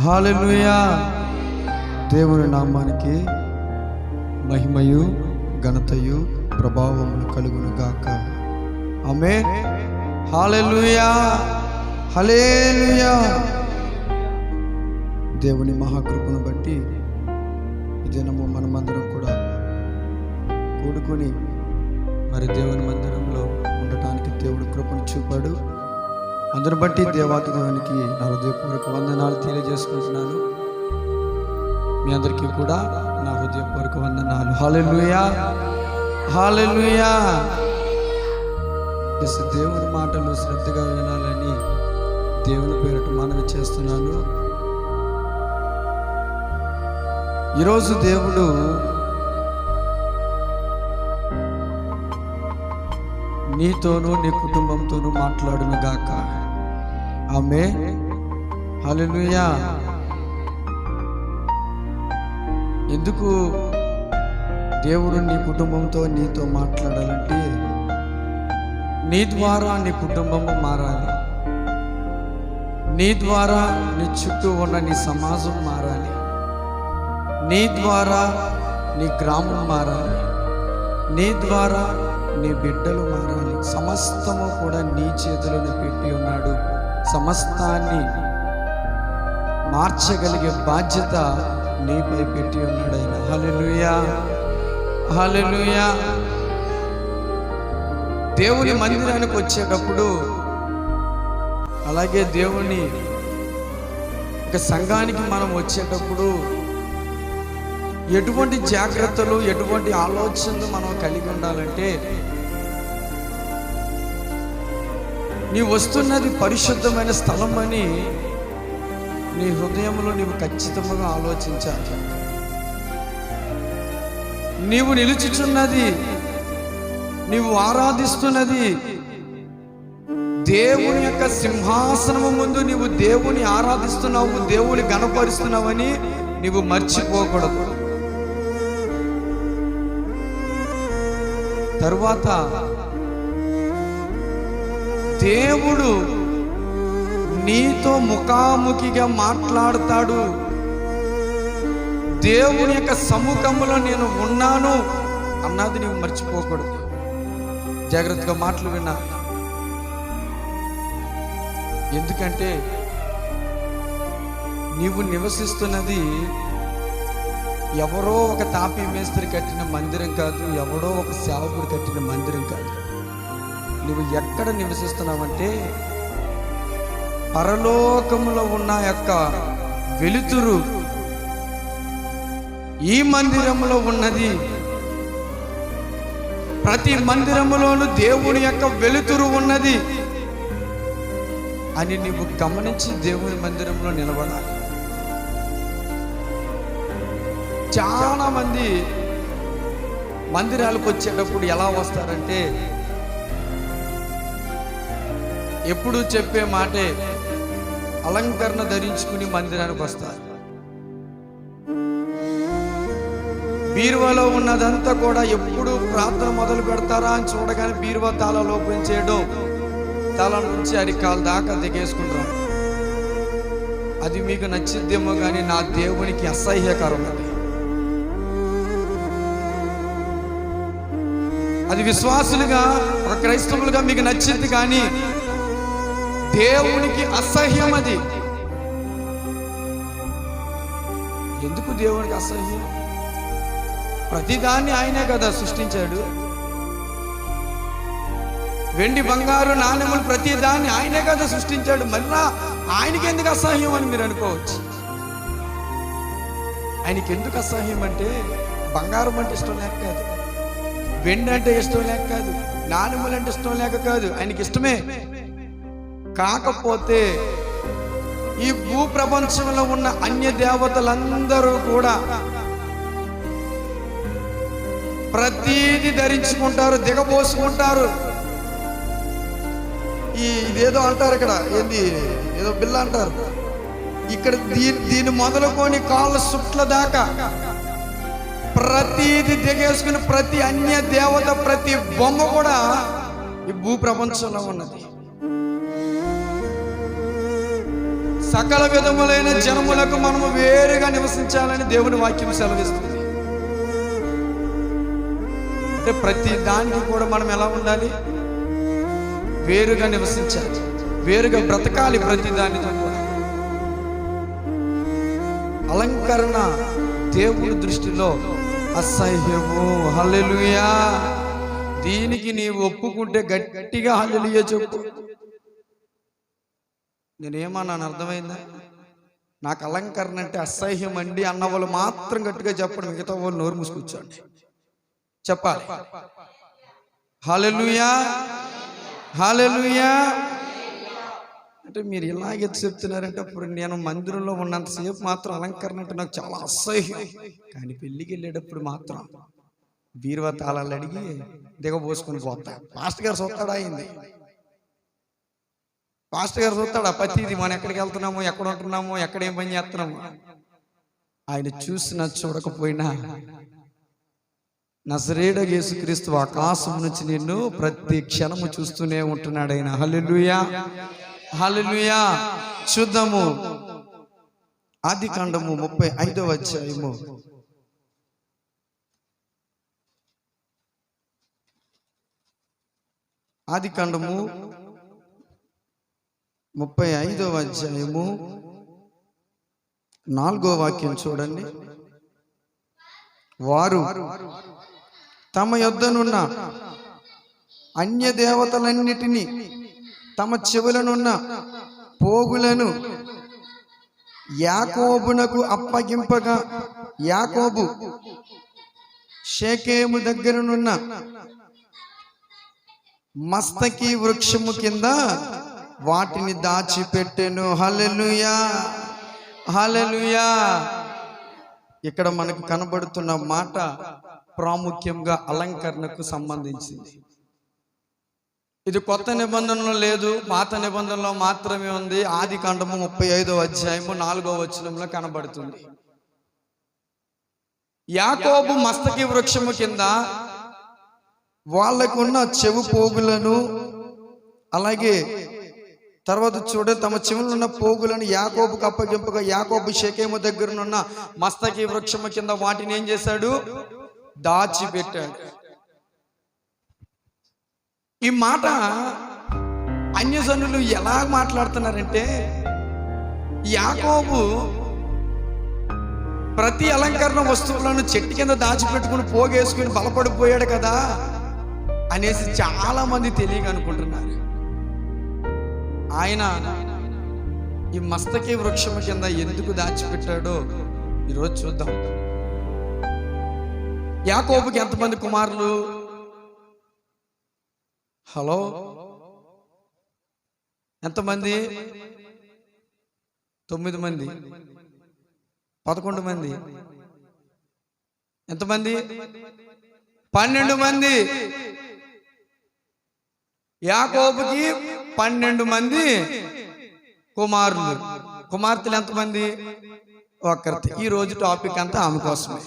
Hallelujah. దేవుని నామానికి మహిమయు ఘనతయు ప్రభావములు కలుగును గాక. ఆమె హాలెలుయా. హలేలుయా. దేవుని మహాకృపను బట్టి ఈ దినము మనమందరం కూడా కూడుకొని మరి దేవుని మందిరంలో ఉండటానికి దేవుడు కృపను చూపాడు. అందరి బట్టి దేవాతి దేవునికి నా హృదయపూర్వక వందనాలు తెలియజేసుకుంటున్నాను. మీ అందరికీ కూడా నా హృదయపూర్వక వందనాలు. హాలెలుయా హాలెలుయా దేవుని మాటలు శ్రద్ధగా వినాలని దేవుని పేరట మనవి చేస్తున్నాను. ఈరోజు దేవుడు నీతోనూ నీ కుటుంబంతోనూ మాట్లాడును గాక. ఆమె హల్లెలూయా ఎందుకు దేవుడు నీ కుటుంబంతో నీతో మాట్లాడాలంటే? నీ ద్వారా నీ కుటుంబము మారాలి. నీ ద్వారా నీ చుట్టూ ఉన్న నీ సమాజం మారాలి. నీ ద్వారా నీ గ్రామం మారాలి. నీ ద్వారా నీ బిడ్డలు మారాలి. సమస్తము కూడా నీ చేతులను పెట్టి ఉన్నాడు. సమస్తాన్ని మార్చగలిగే బాధ్యత నీపై పెట్టి ఉన్నాడు ఆయన. హల్లెలూయా. హల్లెలూయా. దేవుని మందిరానికి వచ్చేటప్పుడు అలాగే దేవుని ఒక సంఘానికి మనం వచ్చేటప్పుడు ఎటువంటి జాగ్రత్తలు ఎటువంటి ఆలోచనలు మనం కలిగి ఉండాలంటే నీ వస్తున్నది పరిశుద్ధమైన స్థలం అని నీ హృదయంలో నీవు ఖచ్చితంగా ఆలోచించాలి. నీవు నిలుచుచున్నది నీవు ఆరాధిస్తున్నది దేవుని యొక్క సింహాసనము ముందు నీవు దేవుని ఆరాధిస్తున్నావు దేవుని గణపరుస్తున్నావని నీవు మర్చిపోకూడదు. తరువాత దేవుడు నీతో ముఖాముఖిగా మాట్లాడతాడు. దేవుని యొక్క సముఖంలో నేను ఉన్నాను అన్నది నీవు మర్చిపోకూడదు. జాగ్రత్తగా మాటలు విన్నా. ఎందుకంటే నీవు నివసిస్తున్నది ఎవరో ఒక తాపీ మేస్త్రి కట్టిన మందిరం కాదు ఎవడో ఒక సేవకుడు కట్టిన మందిరం కాదు. నువ్వు ఎక్కడ నివసిస్తున్నావంటే పరలోకములో ఉన్న యొక్క వెలుతురు ఈ మందిరంలో ఉన్నది. ప్రతి మందిరములోను దేవుని యొక్క వెలుతురు ఉన్నది అని నీవు గమనించి దేవుని మందిరంలో నిలబడాలి. చాలా మంది మందిరాలకు వచ్చేటప్పుడు ఎలా వస్తారంటే ఎప్పుడు చెప్పే మాటే అలంకరణ ధరించుకుని మందిరానికి వస్తారు. బీరువాలో ఉన్నదంతా కూడా ఎప్పుడు ప్రార్థన మొదలు పెడతారా అని చూడగానే బీరువా తాళ లోపం చేయడం తల నుంచి అరికాల దాకా దిగేసుకుంటాం అది మీకు నచ్చిద్దేమో కానీ నా దేవునికి అసహ్యకరం అది అది విశ్వాసులుగా ఒక క్రైస్తవులుగా మీకు నచ్చింది కానీ దేవునికి అసహ్యం అది ఎందుకు దేవునికి అసహ్యం? ప్రతిదాన్ని ఆయనే కదా సృష్టించాడు. వెండి బంగారు నాణ్యములు ప్రతి దాన్ని ఆయనే కదా సృష్టించాడు. మళ్ళా ఆయనకి ఎందుకు అసహ్యం అని మీరు అనుకోవచ్చు? ఆయనకి ఎందుకు అసహ్యం అంటే బంగారం అంటే ఇష్టం లేక కాదు. వెండి అంటే ఇష్టం లేక కాదు. నాణ్యములు అంటే ఇష్టం లేక కాదు. ఆయనకి ఇష్టమే. కాకపోతే ఈ భూ ప్రపంచంలో ఉన్న అన్య దేవతలందరూ కూడా ప్రతీది ధరించుకుంటారు దిగబోసుకుంటారు. ఈ ఇదేదో అంటారు ఇక్కడ ఏంది ఏదో బిల్ల అంటారు. ఇక్కడ దీని దీన్ని మొదలుకొని కాళ్ళ సుట్ల దాకా ప్రతిది దిగేసుకుని ప్రతి అన్య దేవత ప్రతి బొమ్మ కూడా ఈ భూ ప్రపంచంలో ఉన్నది. సకల విధములైన జనములకు మనము వేరుగా నివసించాలని దేవుని వాక్యం సెలవిస్తుంది. అంటే ప్రతి దానికి కూడా మనం ఎలా ఉండాలి? వేరుగా నివసించాలి. వేరుగా బ్రతకాలి ప్రతి దానితో కూడా. అలంకరణ దేవుడి దృష్టిలో అసహ్యము. హల్లెలూయా. దీనికి నీవు ఒప్పుకుంటే గట్టిగా హల్లెలూయా చెప్పు. నేనేమన్నాను అర్థమైందా? నాకు అలంకరణ అంటే అసహ్యం అండి అన్న వాళ్ళు మాత్రం గట్టిగా చెప్పండి మిగతా వాళ్ళు నోరు మూసుకొచ్చండి చెప్పాలి. హాలెలుయా! హాలెలుయా! అంటే మీరు ఇలాగే చెప్తున్నారంటే అప్పుడు నేను మందిరంలో ఉన్నంతసేపు మాత్రం అలంకరణ అంటే నాకు చాలా అసహ్యం. కానీ పెళ్ళికి వెళ్ళేటప్పుడు మాత్రం బీరువా తాళాలు అడిగి దిగబోసుకొని పోతా. మాస్టర్ గారు సొత్తాడు అయింది. పాస్టర్ గారు చూస్తాడు ప్రతిది మనం ఎక్కడికి వెళ్తున్నాము ఎక్కడ ఉంటున్నాము ఎక్కడ ఏం పని చేస్తున్నాము? ఆయన చూసినా చూడకపోయినా నజరేడ యేసుక్రీస్తు ఆకాశం నుంచి నిన్ను ప్రతి క్షణము చూస్తూనే ఉంటున్నాడు ఆయన. హల్లెలూయా. హల్లెలూయా. చూద్దాము. ఆది కాండము ముప్పై ఐదో అధ్యాయము. ఆది కాండము ముప్పై ఐదవ అధ్యాయము నాలుగో వాక్యం చూడండి. వారు తమ యొద్దనున్న అన్య దేవతలన్నిటినీ తమ చెవులనున్న పోగులను యాకోబునకు అప్పగింపగా యాకోబు షేకేము దగ్గరనున్న మస్తకి వృక్షము కింద వాటిని దాచిపెట్టెను. హల్లెలూయా. హలెలుయా ఇక్కడ మనకు కనబడుతున్న మాట ప్రాముఖ్యంగా అలంకరణకు సంబంధించింది. ఇది కొత్త నిబంధనలో లేదు పాత నిబంధనలో మాత్రమే ఉంది. ఆది కాండము ముప్పై ఐదో అధ్యాయము నాలుగో వచనంలో కనబడుతుంది. యాకోబు మస్తకి వృక్షము కింద వాళ్ళకున్న చెవు పోగులను అలాగే తర్వాత చూడ తమ చెవులు ఉన్న పోగులను యాకోబుకు అప్పగింపగా యాకోబు షకేము దగ్గరనున్న మస్తకి వృక్షము కింద వాటిని ఏం చేశాడు? దాచిపెట్టాడు. ఈ మాట అన్యజనులు ఎలా మాట్లాడుతున్నారంటే యాకోబు ప్రతి అలంకరణ వస్తువులను చెట్టు కింద దాచిపెట్టుకుని పోగేసుకుని బలపడిపోయాడు కదా అనేసి చాలా మంది తెలియక అనుకుంటున్నారు. ఆయన ఈ మస్తకి వృక్షము కింద ఎందుకు దాచిపెట్టాడో ఈరోజు చూద్దాం. యాకోబుకి ఎంతమంది కుమారులు? హలో? ఎంతమంది? తొమ్మిది మంది. పదకొండు మంది. ఎంతమంది? పన్నెండు మంది. యాకోబుకి పన్నెండు మంది కుమారులు. కుమార్తెలు ఎంతమంది? ఒక్కరిది ఈ రోజు టాపిక్ అంతా ఆమె కోసమే.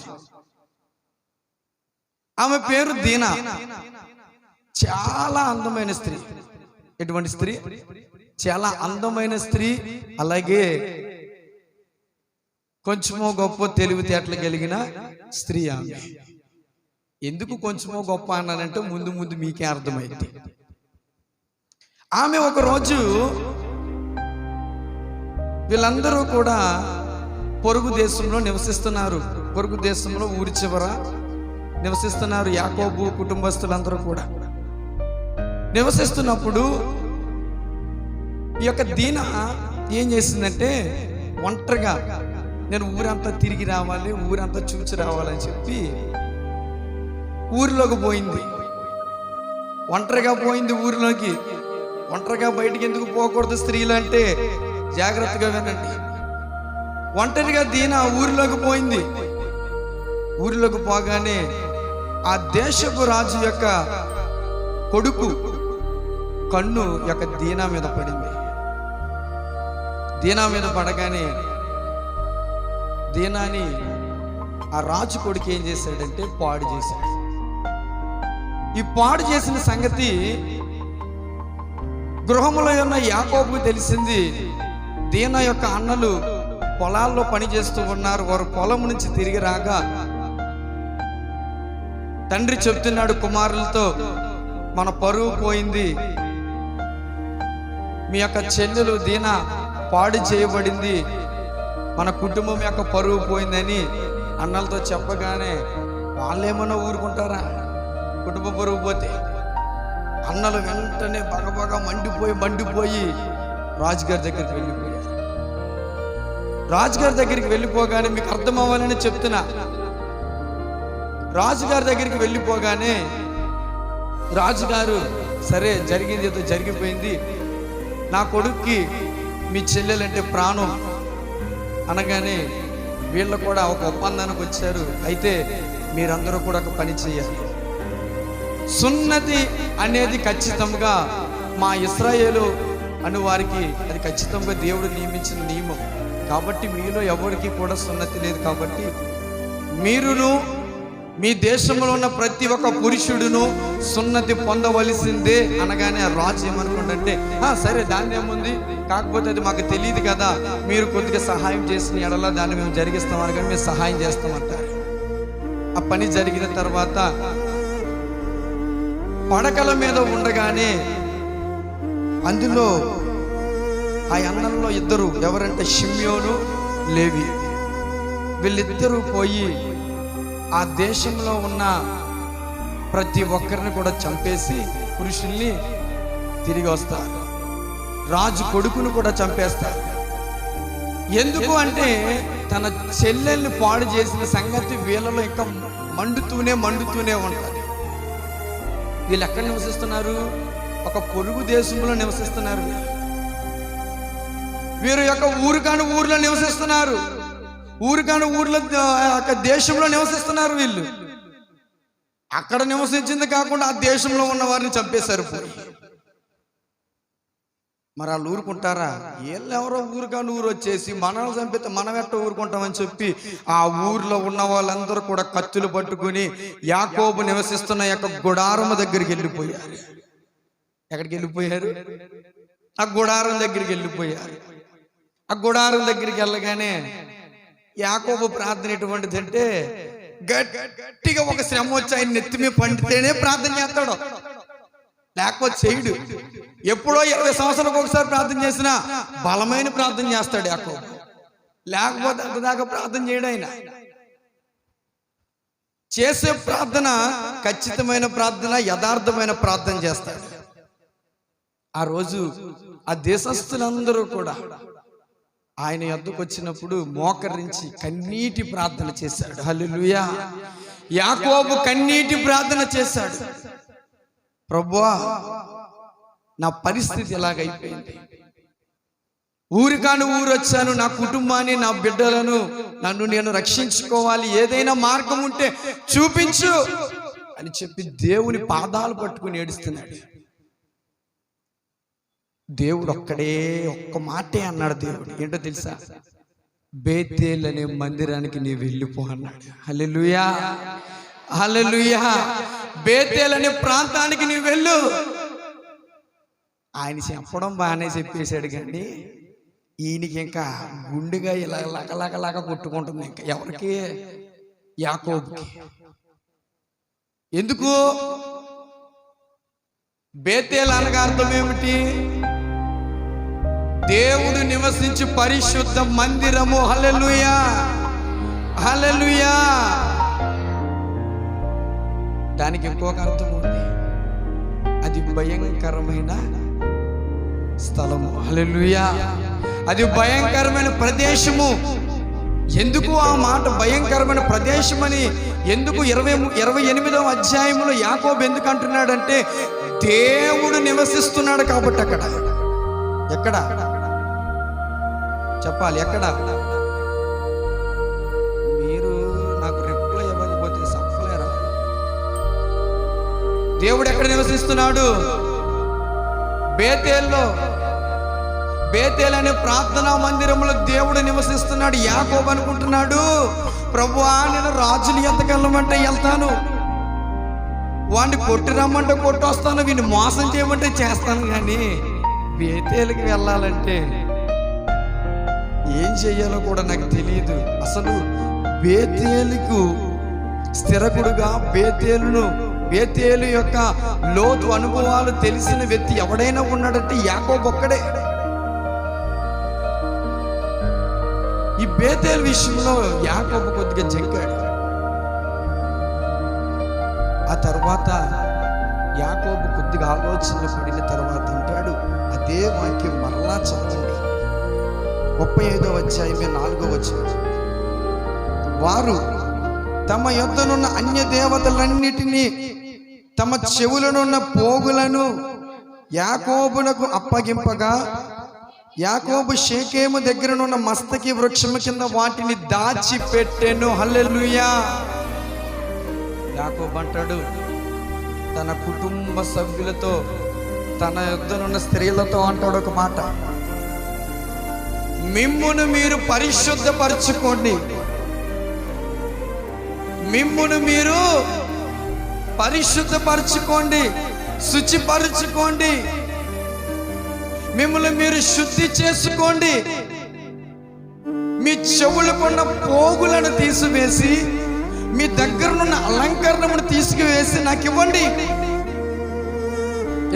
ఆమె పేరు దీనా. చాలా అందమైన స్త్రీ. ఎటువంటి స్త్రీ? చాలా అందమైన స్త్రీ. అలాగే కొంచెమో గొప్ప తెలివితేటలు కలిగిన స్త్రీ ఆమె. ఎందుకు కొంచెమో గొప్ప అన్నానంటే ముందు ముందు మీకే అర్థమైంది ఆమె ఒక రోజు వీళ్ళందరూ కూడా పొరుగు దేశంలో నివసిస్తున్నారు. పొరుగు దేశంలో ఊరి చివర నివసిస్తున్నారు యాకోబు కుటుంబస్తులందరూ కూడా. నివసిస్తున్నప్పుడు ఈ యొక్క దీన ఏం చేసిందంటే ఒంటరిగా నేను ఊరంతా తిరిగి రావాలి ఊరంతా చూచి రావాలని చెప్పి ఊరిలోకి పోయింది. ఒంటరిగా పోయింది ఊరిలోకి. ఒంటరిగా బయటికి ఎందుకు పోకూడదు స్త్రీలు అంటే జాగ్రత్తగా వినండి. ఒంటరిగా దీన ఊరిలోకి పోయింది. ఊరిలోకి పోగానే ఆ దేశపు రాజు యొక్క కొడుకు కన్ను యొక్క దీనా మీద పడింది. దీనా మీద పడగానే దీనాని ఆ రాజు కొడుకు ఏం చేశాడంటే పాడు చేశాడు. ఈ పాడు చేసిన సంగతి గృహములో ఉన్న యాకోబు తెలిసింది దీన యొక్క అన్నలు పొలాల్లో పని చేస్తూ ఉన్నారు వారు పొలం నుంచి తిరిగి రాగా తండ్రి చెప్తున్నాడు కుమారులతో మన పరువు పోయింది. మీ యొక్క చెల్లెలు దీన పాడు చేయబడింది. మన కుటుంబం యొక్క పరువు పోయిందని అన్నలతో చెప్పగానే వాళ్ళేమన్నా ఊరుకుంటారా? కుటుంబ పరువు పోతే. అన్నలు వెంటనే బగబగా మండిపోయి మండిపోయి రాజుగారి దగ్గరికి వెళ్ళిపోయారు. రాజుగారి దగ్గరికి వెళ్ళిపోగానే మీకు అర్థం అవ్వాలని చెప్తున్నా. రాజుగారి దగ్గరికి వెళ్ళిపోగానే రాజుగారు సరే జరిగింది ఏదో జరిగిపోయింది. నా కొడుక్కి మీ చెల్లెలంటే ప్రాణం అనగానే వీళ్ళు కూడా ఒక ఒప్పందానికి వచ్చారు. అయితే మీరందరూ కూడా ఒక పని చేయాలి. సున్నతి అనేది ఖచ్చితంగా మా ఇస్రాయేలు అను వారికి అది ఖచ్చితంగా దేవుడు నియమించిన నియమం. కాబట్టి మీలో ఎవరికి కూడా సున్నతి లేదు కాబట్టి మీరును మీ దేశంలో ఉన్న ప్రతి ఒక్క పురుషుడును సున్నతి పొందవలసిందే అనగానే ఆ రాజు ఏమనుకుంటే సరే దాన్ని ఏముంది? కాకపోతే అది మాకు తెలియదు కదా మీరు కొద్దిగా సహాయం చేసిన ఎడలా దాన్ని మేము జరిగిస్తాం అనగానే మేము సహాయం చేస్తామంటారు ఆ పని జరిగిన తర్వాత పడకల మీద ఉండగానే అందులో ఆ అన్నంలో ఇద్దరు ఎవరంటే షిమ్యోను లేవి. వీళ్ళిద్దరూ పోయి ఆ దేశంలో ఉన్న ప్రతి ఒక్కరిని కూడా చంపేసి పురుషుల్ని తిరిగి వస్తారు. రాజు కొడుకును కూడా చంపేస్తారు. ఎందుకు అంటే తన చెల్లెల్ని పాడు చేసిన సంగతి వీళ్ళలో ఇంకా మండుతూనే మండుతూనే ఉంటుంది. వీళ్ళు ఎక్కడ నివసిస్తున్నారు? ఒక పొరుగు దేశంలో నివసిస్తున్నారు. వీరు యొక్క ఊరు కాని ఊర్లో నివసిస్తున్నారు. ఊరు కాని ఊర్లో యొక్క దేశంలో నివసిస్తున్నారు వీళ్ళు. అక్కడ నివసించింది కాకుండా ఆ దేశంలో ఉన్న వారిని చంపేశారు. మరి వాళ్ళు ఊరుకుంటారా? వీళ్ళెవరో ఎవరో ఊరు వచ్చేసి మనల్ని చంపితే మనం ఎట్ట ఊరుకుంటామని చెప్పి ఆ ఊర్లో ఉన్న వాళ్ళందరూ కూడా కత్తులు పట్టుకుని యాకోబు నివసిస్తున్న యొక్క గుడారము దగ్గరికి వెళ్ళిపోయారు. ఎక్కడికి వెళ్ళిపోయారు? ఆ గుడారం దగ్గరికి వెళ్ళిపోయారు. ఆ గుడారం దగ్గరికి వెళ్ళగానే యాకోబు ప్రార్థన ఎటువంటిది అంటే గట్టిగా ఒక శ్రమ వచ్చి ఆయన నెత్తి మీద పండితేనే ప్రార్థన చేస్తాడు. లేకపోతే చేయడు. ఎప్పుడో ఇరవై సంవత్సరాలకు ఒకసారి ప్రార్థన చేసినా బలమైన ప్రార్థన చేస్తాడు యాకోబు. లేకపోతే అంతదాకా ప్రార్థన చేయడు ఆయన. చేసే ప్రార్థన ఖచ్చితమైన ప్రార్థన యథార్థమైన ప్రార్థన చేస్తాడు. ఆ రోజు ఆ దేశస్థులందరూ కూడా ఆయన ఎద్దుకు వచ్చినప్పుడు మోకరించి కన్నీటి ప్రార్థన చేశాడు. హల్లెలూయా. యాకోబు కన్నీటి ప్రార్థన చేశాడు. ప్రభువా నా పరిస్థితి ఎలాగైపోయింది? ఊరికాను ఊరు వచ్చాను నా కుటుంబాన్ని నా బిడ్డలను నన్ను నేను రక్షించుకోవాలి ఏదైనా మార్గం ఉంటే చూపించు అని చెప్పి దేవుని పాదాలు పట్టుకుని ఏడుస్తున్నాడు. దేవుడు ఒక్కడే ఒక్క మాటే అన్నాడు దేవుడు. ఏంటో తెలుసా? బేతేల్ అనే మందిరానికి నీ వెళ్ళిపో అన్నాడు. హల్లెలూయా. హల్లెలూయా. బేతేల్ అనే ప్రాంతానికి నీ వెళ్ళు. ఆయన చెప్పడం బాగానే చెప్పేశాడు కానీ ఈయనకి ఇంకా గుండెగా ఇలా లకలకలాగా కొట్టుకుంటుంది ఇంకా ఎవరికి? యాకోబుకి. ఎందుకు? బేతేల్ అనగా అర్థం ఏమిటి? దేవుడు నివసించి పరిశుద్ధ మందిరము. హలలుయా హలలుయా దానికి ఇంకొక అర్థం ఉంది. అది భయంకరమైన స్థలము. హల్లెలూయా. అది భయంకరమైన ప్రదేశము. ఎందుకు ఆ మాట భయంకరమైన ప్రదేశం అని ఎందుకు ఇరవై ఇరవై ఎనిమిదవ అధ్యాయంలో యాకోబు ఎందుకు అంటున్నాడంటే దేవుడు నివసిస్తున్నాడు కాబట్టి అక్కడ. ఎక్కడ? చెప్పాలి ఎక్కడ? దేవుడు ఎక్కడ నివసిస్తున్నాడు? బేతేల్లో. బేతేల్ అనే ప్రార్థనా మందిరంలో దేవుడు నివసిస్తున్నాడు. యాకోబు అనుకుంటున్నాడు ప్రభువా నేను రాజుని ఎంతకెళ్ళమంటే వెళ్తాను? వాడిని కొట్టి రమ్మంటే కొట్టొస్తాను వీడిని మోసం చేయమంటే చేస్తాను కానీ బేతేలకి వెళ్ళాలంటే ఏం చెయ్యాలో కూడా నాకు తెలియదు. అసలు బేతేలుకు స్థిరకుడుగా బేతేలును బేతేలు యొక్క లోతు అనుభవాలు తెలిసిన వ్యక్తి ఎవడైనా ఉన్నాడంటే యాకోబొక్కడే ఈ బేతేలు విషయంలో యాకోబు కొద్దిగా జంకాడు ఆ తర్వాత యాకోబు కొద్దిగా ఆలోచన పడిన తర్వాత అంటాడు అదే వాక్యం మరలా చదవండి. ముప్పై ఐదో అధ్యాయమే నాలుగో వచ్చిన వారు తమ యొద్దనున్న అన్య దేవతలన్నిటినీ తమ చెవులనున్న పోగులను యాకోబునకు అప్పగింపగా యాకోబు షేకేము దగ్గరనున్న మస్తకి వృక్షము కింద వాటిని దాచిపెట్టెను. హల్లెలుయా. యాకోబు అంటాడు తన కుటుంబ సభ్యులతో తన యుద్ధనున్న స్త్రీలతో అంటాడు ఒక మాట. మిమ్మును మీరు పరిశుద్ధపరచుకోండి. మిమ్మును మీరు పరిశుద్ధపరచుకోండి శుచిపరచుకోండి. మిమ్మల్ని మీరు శుద్ధి చేసుకోండి. మీ చెవులకున్న పోగులను తీసివేసి మీ దగ్గరనున్న అలంకరణమును తీసుకువేసి నాకు ఇవ్వండి.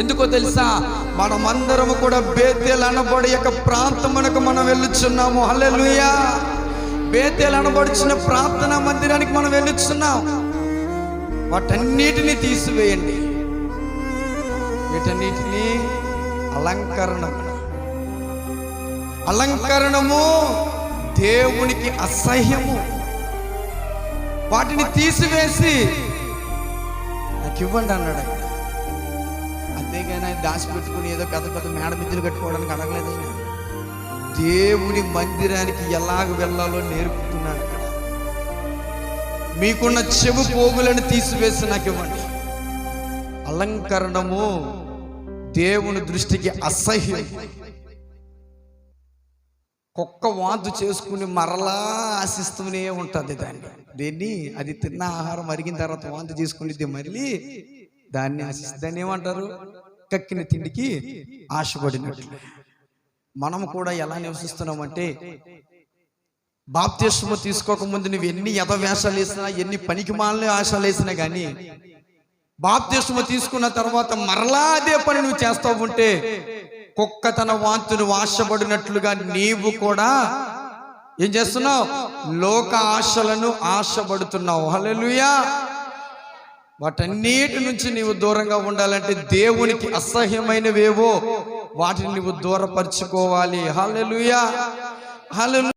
ఎందుకో తెలుసా? మనమందరం కూడా బేతేలు అనబడి యొక్క ప్రాంతమునకు మనం వెళ్ళుచున్నాము. హల్లెలుయా! బేతేలు అనబడుచున్న ప్రార్థనా మందిరానికి మనం వెళ్ళుచున్నాం. వాటన్నిటిని తీసివేయండి. వీటన్నిటిని అలంకరణము. అలంకరణము దేవునికి అసహ్యము. వాటిని తీసివేసి నాకు ఇవ్వండి అన్నాడు ఆయన. అంతేగాని ఆయన దాచిపెట్టుకుని ఏదో పెద్ద పెద్ద మేడ మిద్దులు కట్టుకోవడానికి అడగలేదు ఆయన. దేవుని మందిరానికి ఎలాగ వెళ్ళాలో నేర్పుతున్నాడు. మీకున్న చెవు పోగులను తీసివేసి నాకు ఇవ్వండి. అలంకరణము దేవుని దృష్టికి అసహ్యం. కుక్క వాంతు చేసుకుని మరలా ఆశిస్తూనే ఉంటుంది దాన్ని. దీన్ని? అది తిన్న ఆహారం అరిగిన తర్వాత వాంతు చేసుకునేది మళ్ళీ దాన్ని ఆశిస్తుంది దాన్ని ఏమంటారు కక్కిన తిండికి ఆశపడినట్లు. మనం కూడా ఎలా నివసిస్తున్నామంటే బాప్తిస్మ తీసుకోకముందు నువ్వు ఎన్ని యథవేషాలు వేసినా ఎన్ని పనికి మాలని ఆశలు వేసినా కానీ బాప్తిస్మ తీసుకున్న తర్వాత మరలా అదే పని నువ్వు చేస్తావు ఉంటే కుక్క తన వాంతును ఆశపడినట్లుగా నీవు కూడా ఏం చేస్తున్నావు? లోక ఆశలను ఆశపడుతున్నావు. హలెలుయా వాటన్నిటి నుంచి నీవు దూరంగా ఉండాలంటే దేవునికి అసహ్యమైనవేవో వాటిని నువ్వు దూరపరుచుకోవాలి. హలెలుయా హలెలు